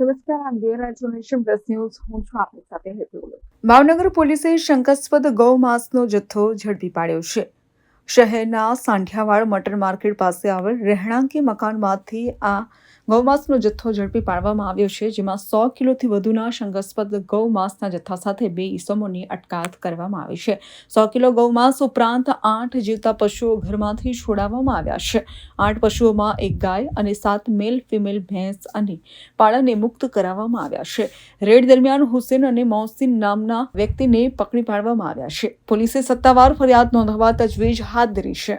નમસ્કાર, આમ જોઈ ન્યૂઝ. હું છું આપની સાથે હેતુ ભાવનગર પોલીસે શંકાસ્પદ ગૌ માંસનો જથ્થો ઝડપી પાડ્યો છે. શહેરના સાંઠિયાવાડ મટર માર્કેટ પાસે આવેલ રહેણાંકી મકાનમાંથી આ ગૌમાંસનો જથ્થો ઝડપી પાડવામાં આવ્યો છે, જેમાં સો કિલોથી વધુના શંકાસ્પદ ગૌમાંસના જથ્થા સાથે બે ઈસમોની અટકાયત કરવામાં આવી છે. સો કિલો ગૌમાંસ ઉપરાંત આઠ જીવતા પશુઓ ઘરમાંથી છોડાવવામાં આવ્યા છે. આઠ પશુઓમાં એક ગાય અને સાત મેલ ફિમેલ ભેંસ અને પાળાને મુક્ત કરાવવામાં આવ્યા છે. રેડ દરમિયાન હુસેન અને મોહસિન નામના વ્યક્તિને પકડી પાડવામાં આવ્યા છે. પોલીસે સત્તાવાર ફરિયાદ નોંધવા તજવીજ હાથ ધરી છે.